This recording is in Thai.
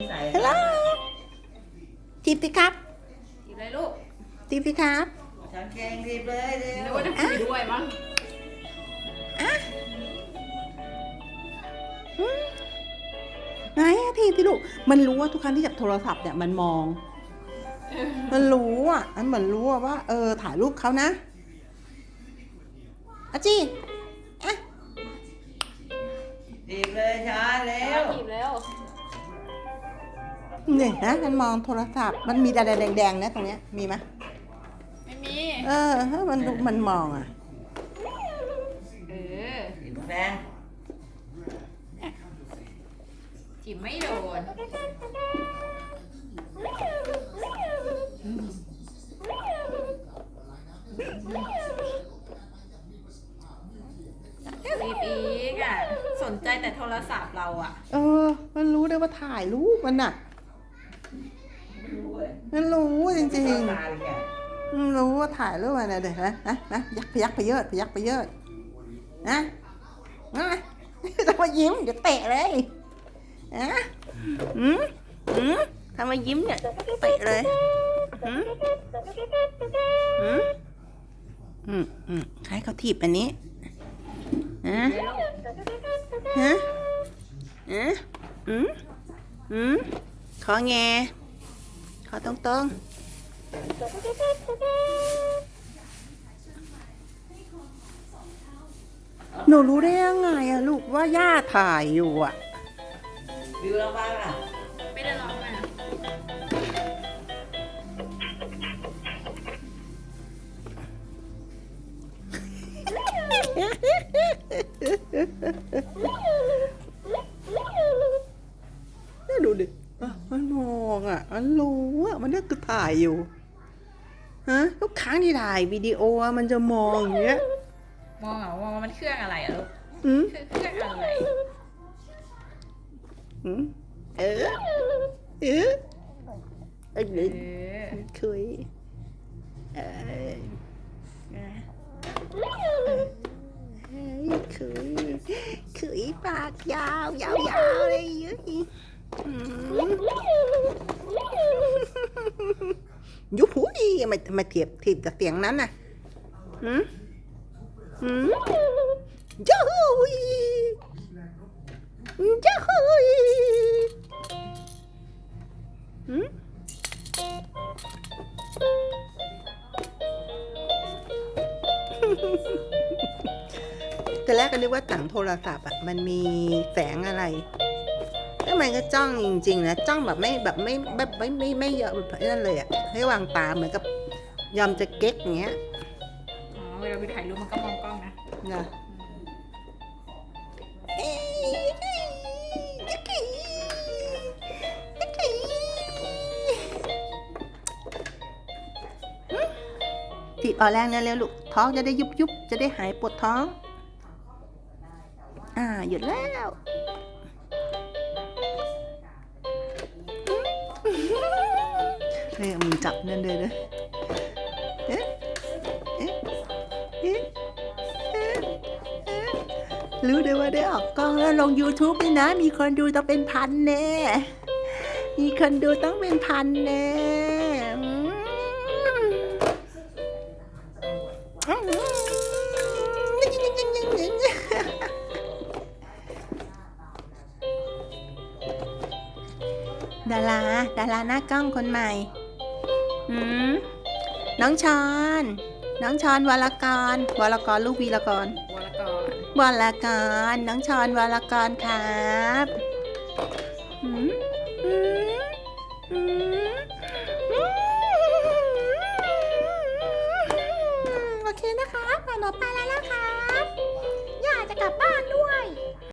ใส่ฮัลโหลจีบสิครับอยู่เลยลูกจีบสิครับฉันเกงรีบเลยเร็นึกวว่าจะคุยด้วยมั้งไหนอะทีบสิลูก มันรู้ว่าทุกครั้งที่จับโทรศัพท์เนี่ยมันมอง มันรู้อะมันเหมือนรู้อะว่า เออ ถ่ายรูปเขานะอาจีอะรีบเลยช้าเร็วหยิบแล้ว เนี่ยนะมันมองโทรศัพท์ มันมีอะไรแดงๆนะตรงเนี้ยมีไหมไม่มี เออเฮ้ยมันดูมันมองอะ เออรีบแรงจิบไม่โดนรีบอีกอะ สนใจแต่โทรศัพท์เราอะ เออ มันรู้ได้ว่าถ่ายรูปมันอะรู้เว้ย มันรู้จริงตาๆเลยแกอืมรู้ว่าถ่ายรูปอะไรเดี๋ยวนะนะนะยักพยักไปเยิดพยักไปเยิดนะนะทำมายิ้มเดี๋ยวเตะเลยนะอืมอืมทำมายิ้มเนี่ยเตะเลยอืมอืมอืมอืมให้เขาถีบอันนี้ฮะฮะฮะอืมอืมข อแงขอตรงๆหนูรู้ได้ยังไงอะลูกว่าย่าถ่ายอยู่อะวิวระวังอะไม่ได้ร้องอะนี่ดูดิอะ มันมองอะมันรู้อะมันนี่คือถ่ายอยู่ ฮะทุกครั้งที่ถ่ายวิดีโออะมันจะมองอย่างเงี้ย มองเหรอมองว่ามันเครื่องอะไรอะลูกอืมคือเครื่องอะไรอืม เออ เออเออเออคุยเออนะเฮ้ยคุยคุยปากยาวยาวยาวเลยเยอะอืม ยุบหูดีมามาเทียบทีบกับเสียงนั้นน่ะหืมหืมจ้าหูยจ้าหูยหืมแต่แรกก็นึกว่าถังโทรศัพท์อะ มันมีแสงอะไร แล้วมันก็จ้องจริง ๆ นะจ้องแบบไม่แบบไม่แบบไม่ไม่ไม่เยอะแบบนั่นเลยอะให้วางตาเหมือนกับยอมจะเก๊กอย่างเงี้ยอ๋อเวลาไปถ่ายรูปมันก็มองกล้องนะนะทีออแรงเนี่ยเร็วลูกท้องจะได้ยุบยุบจะได้หายปวดท้อง อ่าหยุดแล้ว เฮ้ยเอามือจับนั่นเลยนะเอ๊ะเอ๊ะเอ๊ะเอ๊ะเอ๊ะรู้ได้ว่าได้ออกกล้องแล้วลง YouTube ด้วยนะ มีคนดูต้องเป็นพันแน่ มีคนดูต้องเป็นพันแน่ดารา ดาราหน้ากล้องคนใหม่ อืมน้องชอนน้องชอนวรกรวรกรลูกวีรกรวรกรวรกรน้องชอนวรกรครับอืมอืม